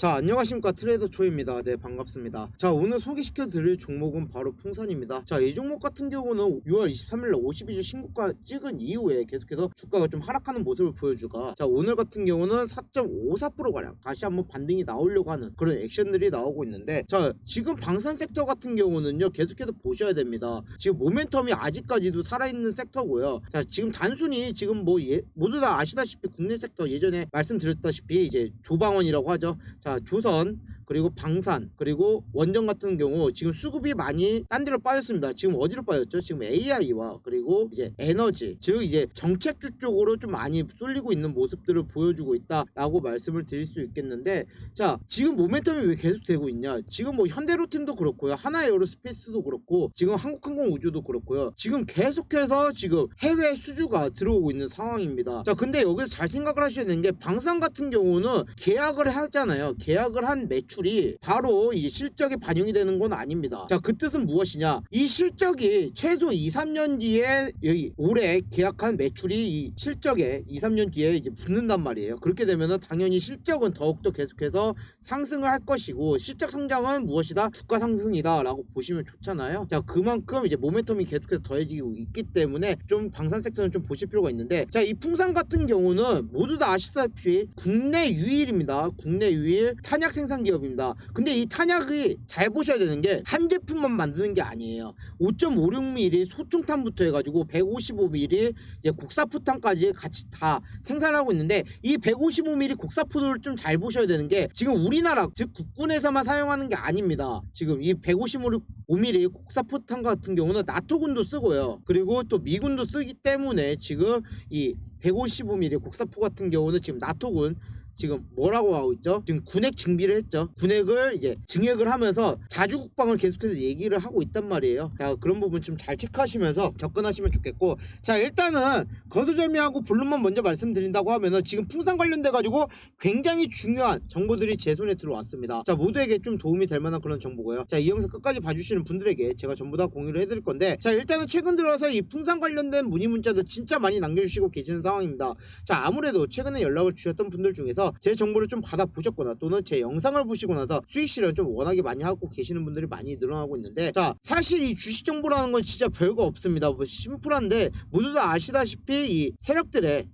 자 안녕하십니까. 트레이더 초입니다. 네 반갑습니다. 자 오늘 소개시켜 드릴 종목은 바로 풍선입니다. 자 이 종목 같은 경우는 6월 23일 날 52주 신고가 찍은 이후에 계속해서 주가가 좀 하락하는 모습을 보여주가 자 오늘 같은 경우는 4.54% 가량 다시 한번 반등이 나오려고 하는 그런 액션들이 나오고 있는데 자 지금 방산 섹터 같은 경우는요 계속해서 보셔야 됩니다. 지금 모멘텀이 아직까지도 살아있는 섹터고요. 자 지금 단순히 지금 뭐 예, 모두 다 아시다시피 국내 섹터 예전에 말씀드렸다시피 이제 조방원이라고 하죠. 자 조선 그리고 방산 그리고 원전 같은 경우 지금 수급이 많이 딴 데로 빠졌습니다. 지금 어디로 빠졌죠? 지금 AI와 그리고 이제 에너지 즉 이제 정책주 쪽으로 좀 많이 쏠리고 있는 모습들을 보여주고 있다라고 말씀을 드릴 수 있겠는데 자 지금 모멘텀이 왜 계속 되고 있냐? 지금 뭐 현대로템도 그렇고요, 하나 에어로스페이스도 그렇고 지금 한국항공우주도 그렇고요. 지금 계속해서 지금 해외 수주가 들어오고 있는 상황입니다. 자 근데 여기서 잘 생각을 하셔야 되는 게 방산 같은 경우는 계약을 하잖아요. 계약을 한 매출 이 바로 이 실적에 반영이 되는 건 아닙니다. 자, 그 뜻은 무엇이냐? 이 실적이 최소 2, 3년 뒤에 올해 계약한 매출이 이 실적에 2, 3년 뒤에 이제 붙는단 말이에요. 그렇게 되면은 당연히 실적은 더욱더 계속해서 상승을 할 것이고 실적 성장은 무엇이다? 주가 상승이다라고 보시면 좋잖아요. 자, 그만큼 이제 모멘텀이 계속해서 더해지고 있기 때문에 좀 방산 섹터는 좀 보실 필요가 있는데 자, 이 풍산 같은 경우는 모두 다 아시다시피 국내 유일입니다. 국내 유일 탄약 생산 기업입니다. 근데 이 탄약이 잘 보셔야 되는 게 한 제품만 만드는 게 아니에요. 5.56mm 소중탄부터 해가지고 155mm 이제 곡사포탄까지 같이 다 생산하고 있는데 이 155mm 곡사포를 좀 잘 보셔야 되는 게 지금 우리나라 즉 국군에서만 사용하는 게 아닙니다. 지금 이 155mm 곡사포탄 같은 경우는 나토군도 쓰고요. 그리고 또 미군도 쓰기 때문에 지금 이 155mm 곡사포 같은 경우는 지금 나토군 지금 뭐라고 하고 있죠? 지금 군액 증비를 했죠. 군액을 이제 증액을 하면서 자주국방을 계속해서 얘기를 하고 있단 말이에요. 자, 그런 부분 좀 잘 체크하시면서 접근하시면 좋겠고. 자, 일단은 거두절미하고 본론만 먼저 말씀드린다고 하면은 지금 풍산 관련돼 가지고 굉장히 중요한 정보들이 제 손에 들어왔습니다. 자, 모두에게 좀 도움이 될 만한 그런 정보고요. 자, 이 영상 끝까지 봐주시는 분들에게 제가 전부 다 공유를 해드릴 건데, 자, 일단은 최근 들어서 이 풍산 관련된 문의 문자도 진짜 많이 남겨주시고 계시는 상황입니다. 자, 아무래도 최근에 연락을 주셨던 분들 중에서 제 정보를 좀 받아보셨거나 또는 제 영상을 보시고 나서 수익 실현 좀 워낙에 많이 하고 계시는 분들이 많이 늘어나고 있는데 자 사실 이 주식 정보라는 건 진짜 별거 없습니다. 뭐 심플한데 모두 다 아시다시피 이 세력들의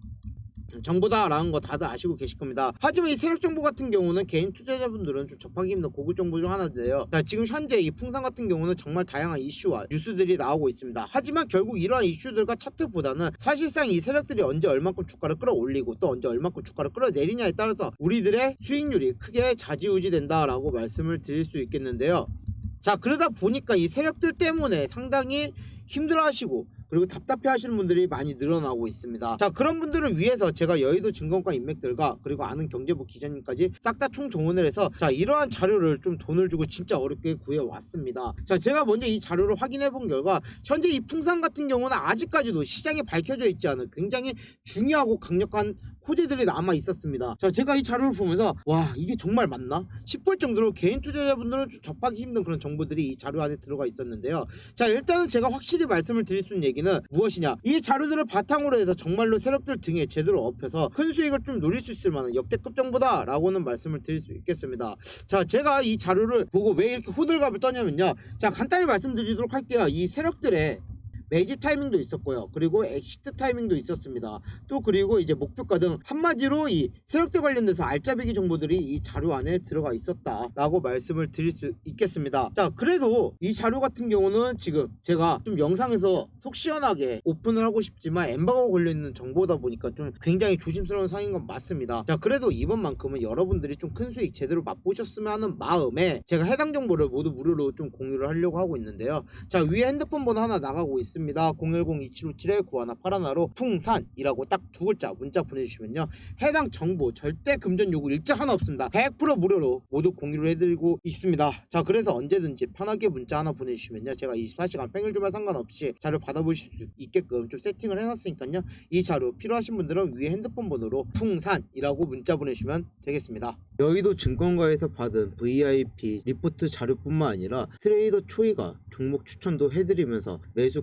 정보다라는 거 다들 아시고 계실 겁니다. 하지만 이 세력 정보 같은 경우는 개인 투자자분들은 좀 접하기 힘든 고급 정보 중 하나인데요. 자, 지금 현재 이 풍산 같은 경우는 정말 다양한 이슈와 뉴스들이 나오고 있습니다. 하지만 결국 이러한 이슈들과 차트보다는 사실상 이 세력들이 언제 얼만큼 주가를 끌어올리고 또 언제 얼만큼 주가를 끌어내리냐에 따라서 우리들의 수익률이 크게 좌지우지된다라고 말씀을 드릴 수 있겠는데요. 자, 그러다 보니까 이 세력들 때문에 상당히 힘들어하시고 그리고 답답해 하시는 분들이 많이 늘어나고 있습니다. 자, 그런 분들을 위해서 제가 여의도 증권가 인맥들과 그리고 아는 경제부 기자님까지 싹 다 총 동원을 해서 자, 이러한 자료를 좀 돈을 주고 진짜 어렵게 구해 왔습니다. 자, 제가 먼저 이 자료를 확인해 본 결과 현재 이 풍산 같은 경우는 아직까지도 시장에 밝혀져 있지 않은 굉장히 중요하고 강력한 호재들이 남아 있었습니다. 자, 제가 이 자료를 보면서 와, 이게 정말 맞나? 싶을 정도로 개인 투자자분들은 좀 접하기 힘든 그런 정보들이 이 자료 안에 들어가 있었는데요. 자, 일단은 제가 확실히 말씀을 드릴 수 있는 얘기 는 무엇이냐? 이 자료들을 바탕으로 해서 정말로 세력들 등에 제대로 업혀서 큰 수익을 좀 노릴 수 있을 만한 역대급 정보다 라고는 말씀을 드릴 수 있겠습니다. 자, 제가 이 자료를 보고 왜 이렇게 호들갑을 떠냐면요. 자, 간단히 말씀드리도록 할게요. 이 세력들의 매집 타이밍도 있었고요. 그리고 엑시트 타이밍도 있었습니다. 또 그리고 이제 목표가 등 한마디로 이 세력들 관련돼서 알짜배기 정보들이 이 자료 안에 들어가 있었다라고 말씀을 드릴 수 있겠습니다. 자, 그래도 이 자료 같은 경우는 지금 제가 좀 영상에서 속 시원하게 오픈을 하고 싶지만 엠바고 걸려 있는 정보다 보니까 좀 굉장히 조심스러운 상인 건 맞습니다. 자, 그래도 이번만큼은 여러분들이 좀 큰 수익 제대로 맛보셨으면 하는 마음에 제가 해당 정보를 모두 무료로 좀 공유를 하려고 하고 있는데요. 자, 위에 핸드폰 번호 하나 나가고 있 습니다. 010-2757-9181로 풍산이라고 딱 두 글자 문자 보내주시면요. 해당 정보 절대 금전 요구 일자 하나 없습니다. 100% 무료로 모두 공유를 해드리고 있습니다. 자, 그래서 언제든지 편하게 문자 하나 보내주시면요. 제가 24시간 뺑일 주말 상관없이 자료 받아보실 수 있게끔 좀 세팅을 해놨으니까요. 이 자료 필요하신 분들은 위에 핸드폰 번호로 풍산이라고 문자 보내주시면 되겠습니다. 여의도 증권가에서 받은 VIP 리포트 자료뿐만 아니라 트레이더 초이가 종목 추천도 해드리면서 매수